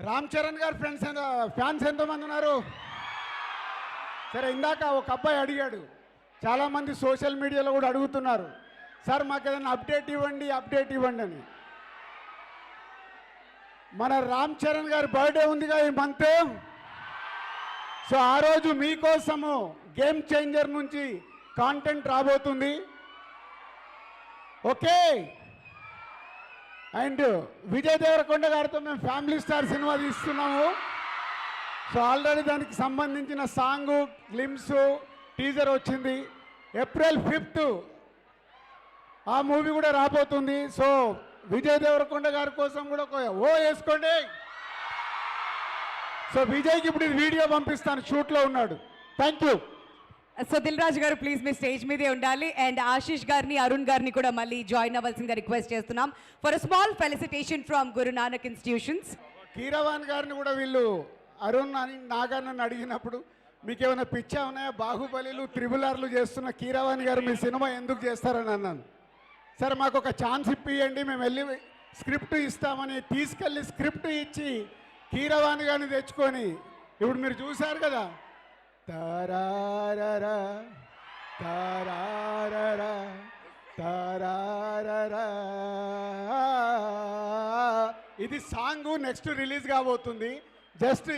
రామ్ చరణ్ గారు ఫ్రెండ్స్ ఎంత ఫ్యాన్స్ ఎంతమంది ఉన్నారు? సరే ఇందాక ఒక అబ్బాయి అడిగాడు. చాలామంది సోషల్ మీడియాలో కూడా అడుగుతున్నారు. సార్ మాకు ఏదైనా అప్డేట్ ఇవ్వండి అప్డేట్ ఇవ్వండి అని. మన రామ్ చరణ్ గారి బర్త్డే ఉందిగా ఈ మంత్. సో ఆ రోజు మీకోసము గేమ్ చేంజర్ నుంచి కాంటెంట్ రాబోతుంది. ఓకే? అండ్ విజయ్ దేవరకొండ గారితో మేము ఫ్యామిలీ స్టార్ సినిమా తీస్తున్నాము. సో ఆల్రెడీ దానికి సంబంధించిన సాంగ్ గ్లిమ్స్ టీజర్ వచ్చింది. ఏప్రిల్ ఫిఫ్త్ ఆ మూవీ కూడా రాబోతుంది. సో విజయ్ దేవరకొండ గారి కోసం కూడా ఒక ఓ వేసుకోండి. సో విజయ్కి ఇప్పుడు వీడియో పంపిస్తాను. షూట్లో ఉన్నాడు. Thank you so Dil Raju garu please me stage మీదే ఉండాలి. అండ్ ఆశీష్ గారిని అరుణ్ గారిని కూడా మళ్ళీ జాయిన్ అవ్వాల్సిందిగా రిక్వెస్ట్ చేస్తున్నాం. For small felicitation from Guru Nanak institutions Keeravani గారిని కూడా వీళ్ళు అరుణ్ అని నాగార్ని అడిగినప్పుడు మీకు ఏమైనా పిచ్చా ఉన్నాయా? బాహుబలిలు త్రిబులార్లు చేస్తున్న కీరవాణి గారు మీ సినిమా ఎందుకు చేస్తారని అన్నాను. సరే మాకు ఒక ఛాన్స్ ఇప్పియండి మేము వెళ్ళి స్క్రిప్ట్ ఇస్తామని తీసుకెళ్ళి స్క్రిప్ట్ ఇచ్చి కీరవాణి గారిని తెచ్చుకొని ఇప్పుడు మీరు చూశారు కదా తారారరా తారారరా తారారరా. ఇది సాంగ్ నెక్స్ట్ రిలీజ్ కాబోతుంది. జస్ట్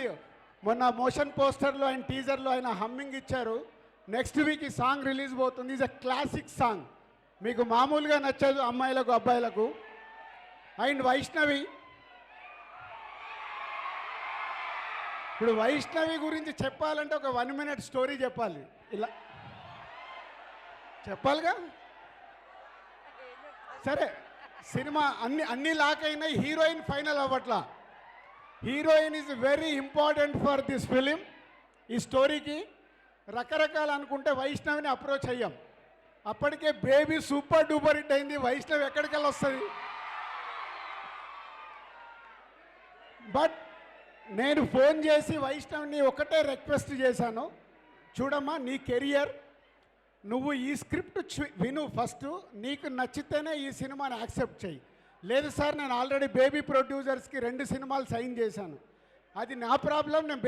మొన్న మోషన్ పోస్టర్లో ఆయన టీజర్లో ఆయన హమ్మింగ్ ఇచ్చారు. నెక్స్ట్ వీక్ ఈ సాంగ్ రిలీజ్ పోతుంది. Is a classic song. మీకు మామూలుగా నచ్చదు అమ్మాయిలకు అబ్బాయిలకు. అండ్ వైష్ణవి ఇప్పుడు వైష్ణవి గురించి చెప్పాలంటే ఒక వన్ మినిట్ స్టోరీ చెప్పాలి. ఇలా చెప్పాలిగా? సరే సినిమా అన్ని అన్ని లాక్ అయినాయి heroine final అవ్వట్లా. Heroine is very important for this film. ఈ స్టోరీకి రకరకాలు అనుకుంటే వైష్ణవిని అప్రోచ్ అయ్యాం. అప్పటికే బేబీ సూపర్ డూపర్ హిట్ అయింది. వైష్ణవి ఎక్కడికెళ్ళి వస్తుంది బట్ నేను ఫోన్ చేసి వైష్ణవ్ని ఒకటే రిక్వెస్ట్ చేశాను. చూడమ్మా నీ కెరియర్ నువ్వు ఈ స్క్రిప్ట్ విను ఫస్ట్ నీకు నచ్చితేనే ఈ సినిమాని యాక్సెప్ట్ చేయి. లేదు సార్ నేను ఆల్రెడీ బేబీ ప్రొడ్యూసర్స్కి రెండు సినిమాలు సైన్ చేశాను. అది నా ప్రాబ్లం నేను